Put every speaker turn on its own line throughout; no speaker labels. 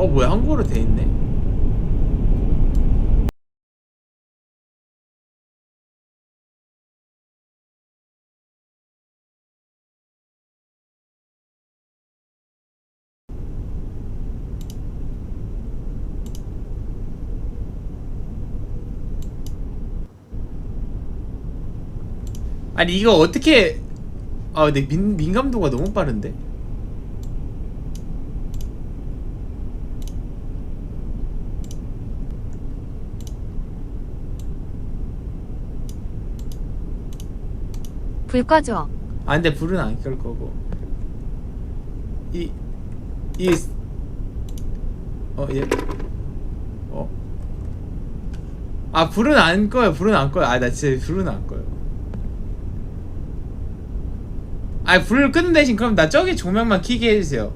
어 뭐야 한국어로 돼 있네. 아니 이거 어떻게 아 근데 민, 민감도가 너무 빠른데?
불 꺼줘.
아 근데 불은 안끌 거고 이이 어, 예. 어. 아, 불은 안 꺼요. 불은 안 꺼요. 아, 나 진짜 불은 안 꺼요. 아, 불을 끄는 대신 그럼 나 저기 조명만 켜게 해주세요.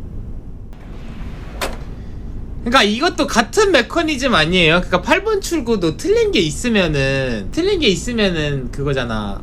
그러니까 이것도 같은 메커니즘 아니에요. 그러니까 8번 출구도 틀린 게 있으면은 틀린 게 있으면은 그거잖아.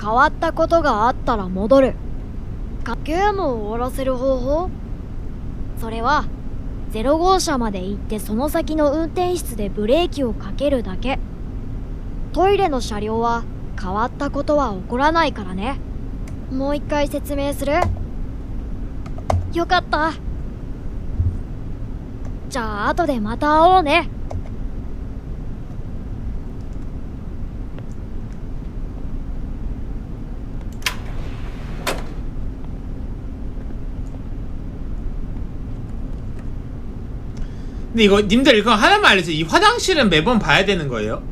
変わったことがあったら戻る。ゲームを終わらせる方法？それは0号車まで行ってその先の運転室でブレーキをかけるだけ。トイレの車両は変わったことは起こらないからね。もう一回説明する。よかった。じゃあ後でまた会おうね。
근데 이거 님들 이거 하나만 알려주세요. 이 화장실은 매번 봐야 되는 거예요?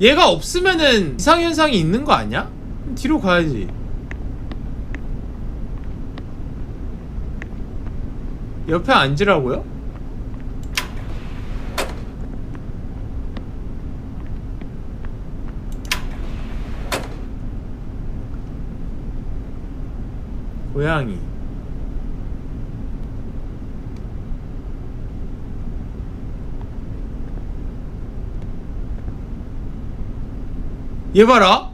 얘가 없으면은 이상현상이 있는 거 아니야? 뒤로 가야지. 옆에 앉으라고요? 고양이 얘 봐라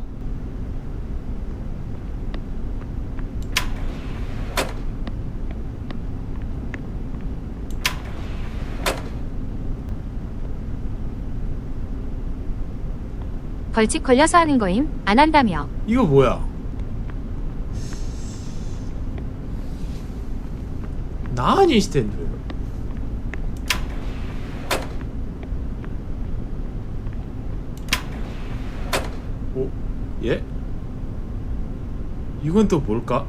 벌칙 걸려서 하는 거임. 안 한다며.
이거 뭐야 오? 예? 이건 또 뭘까?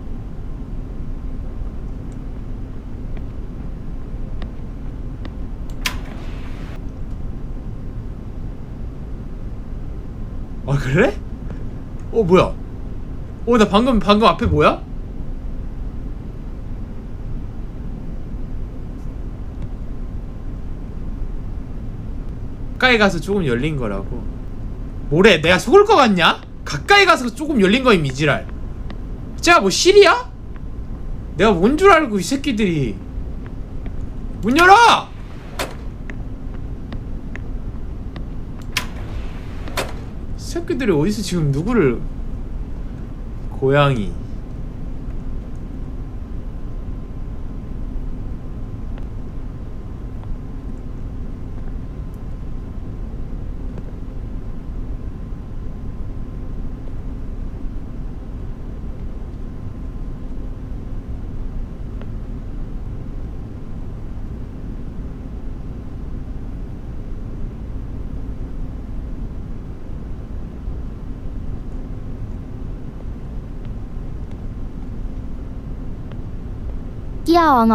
아 그래? 어 뭐야? 어 나 방금 방금 앞에 뭐야? 가까이 가서 조금 열린 거라고 뭐래 내가 속을 것 같냐? 가까이 가서 조금 열린 거임 이지랄 제가 뭐 실이야? 내가 뭔 줄 알고 이 새끼들이 문 열어! 이 새끼들이 어디서 지금 누구를 고양이
귀여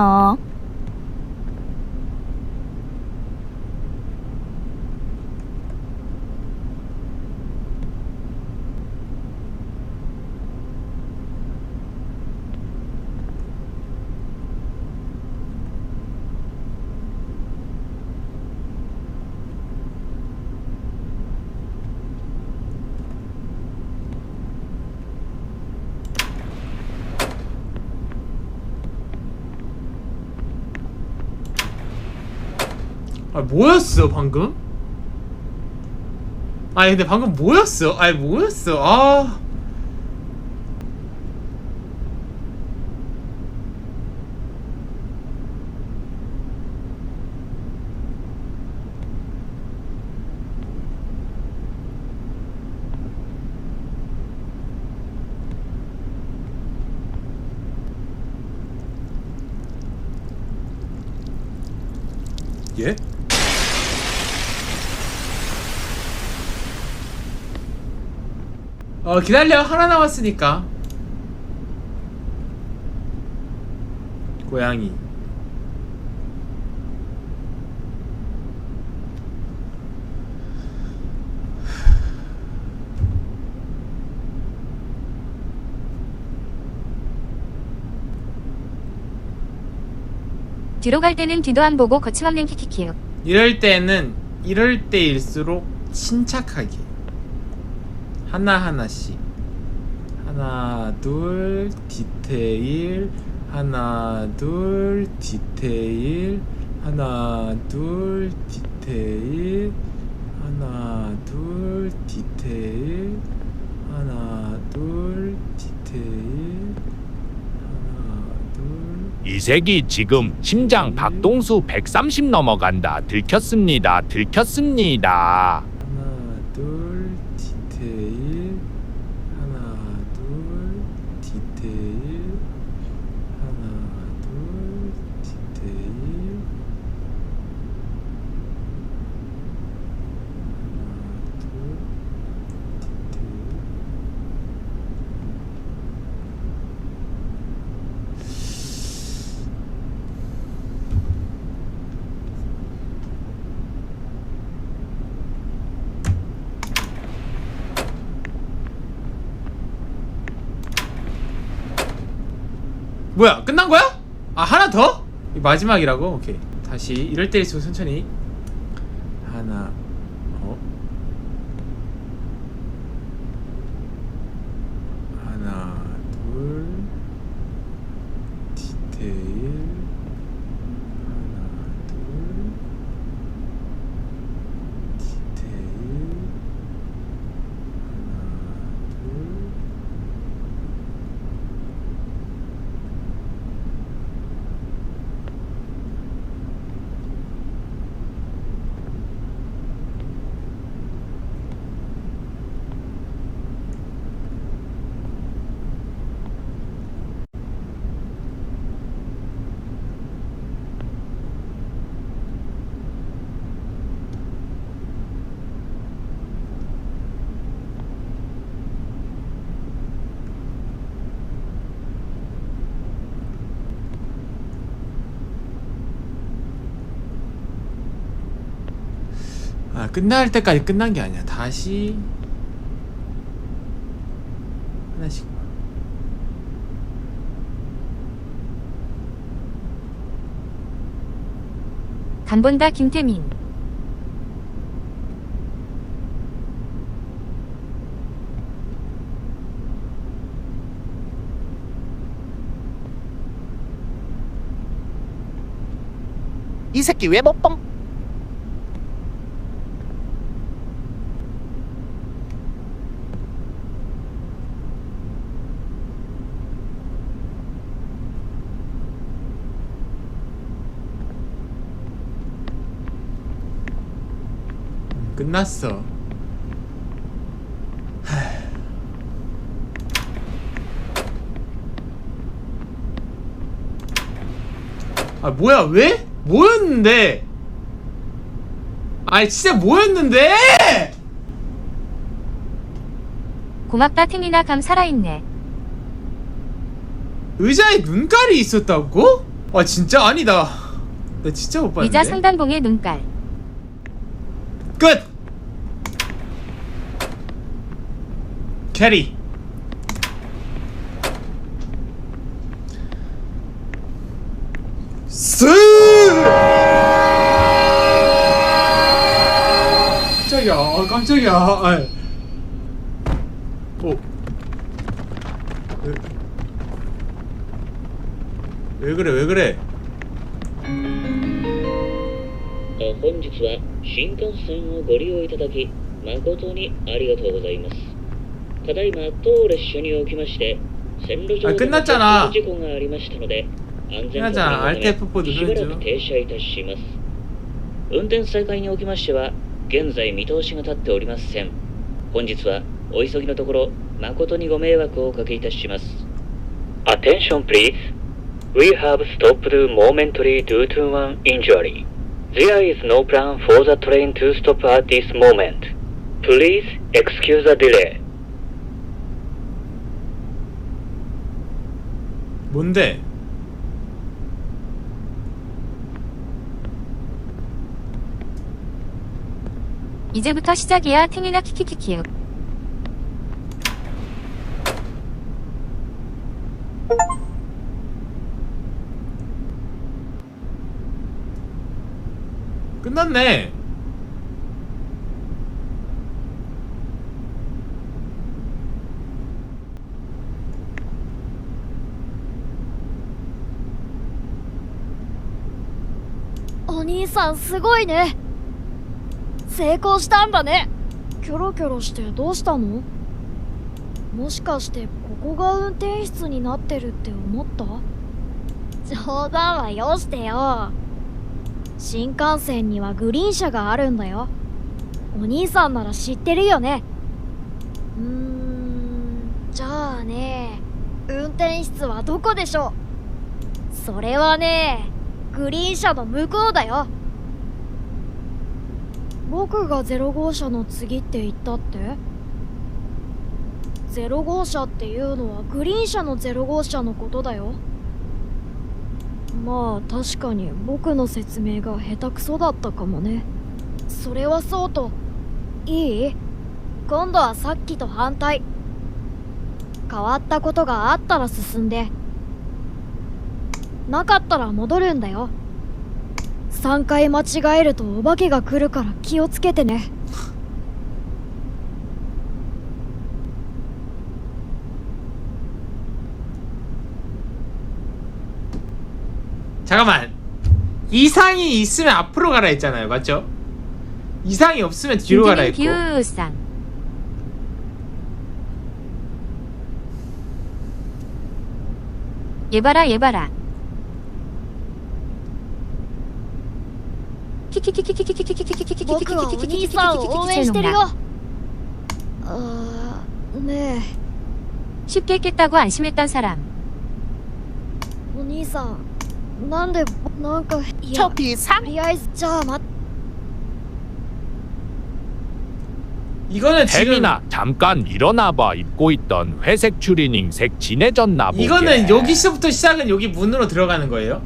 아 뭐였어 방금? 아니 근데 방금 뭐였어? 아니 뭐였어? 아 어 기다려. 하나 남았으니까. 고양이.
뒤로 갈 때는 뒤도 안 보고 거침없는 키키키요.
이럴 때는 이럴 때일수록 침착하게 하나하나씩 하나 둘 디테일 하나 둘 디테일 하나 둘 디테일 하나 둘 디테일 하나 둘 디테일 하나
둘이 새끼 지금 심장 박동수 130 넘어간다. 들켰습니다. 들켰습니다.
하나 둘 디테일 하나 둘 디테일 하나 둘 디테일 하나 둘 디테일 뭐야 끝난 거야? 아 하나 더? 이 마지막이라고? 오케이 다시 이럴 때일수록 천천히 하나 어 하나 둘 디테일 하나 둘 디테일 하나 둘 아 끝날 때까지 끝난 게 아니야 다시 하나씩
간본다 김태민.
이 새끼 왜못 뻥?
끝났어 아 뭐야 왜? 뭐였는데? 아니 진짜 뭐였는데?
고맙다 태민아 감 살아있네.
의자에 눈깔이 있었다고? 아 진짜 아니다 나 진짜 못 봤는데
의자 상단봉의 눈깔.
끝! Teddy.
本日は新幹線をご利用いただき誠にありがとうございますただいま当列車におきまして線路上で
の
事故がありましたので安全確認のためしばらく停車いたします運転再開におきましては現在見通しが立っておりません本日はお急ぎのところ誠にご迷惑をおかけいたします Attention please We have stopped momentary due to one injury There is no plan for the train to stop at this moment Please excuse the delay
뭔데?
이제부터 시작이야 팅이나 키키키키요
끝났네
お兄さんすごいね。成功したんだね。キョロキョロしてどうしたの？もしかしてここが運転室になってるって思った？冗談はよしてよ。新幹線にはグリーン車があるんだよ。お兄さんなら知ってるよね。うーんじゃあね運転室はどこでしょう？それはねグリーン車の向こうだよ。僕が0号車の次って言ったって？0号車っていうのはグリーン車の0号車のことだよ。まあ確かに僕の説明が下手くそだったかもね。それはそうといい？今度はさっきと反対。変わったことがあったら進んで。なかったら戻るんだよ3回間違えるとお化けが来るから気をつけてね
잠깐만이상이있으면앞으로가라했잖아요맞죠이상이없으면뒤로가라했고
규상 얘봐라 얘봐라 僕はお兄さんを応援してるよあねえ 쉽게 깼다고 안심했던 사람.
お兄さんなんでなんかいやとり 비상? あえずじゃあ待っ
이거는 지금
혜민아 잠깐 일어나봐 입고 있던 회색 추리닝 색 진해졌나 보게
이거는 여기서부터 시작은 여기 문으로 들어가는 거예요?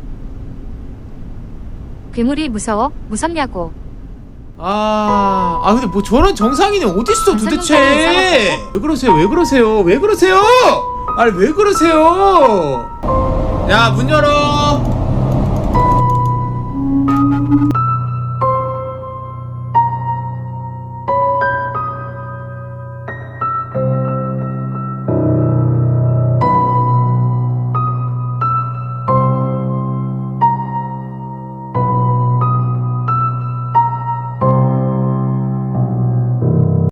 괴물이 무서워? 무섭냐고.
아, 아 근데 뭐 저런 정상인이 어딨어 도대체? 왜 그러세요? 왜 그러세요? 왜 그러세요? 아니 왜 그러세요? 야 문 열어.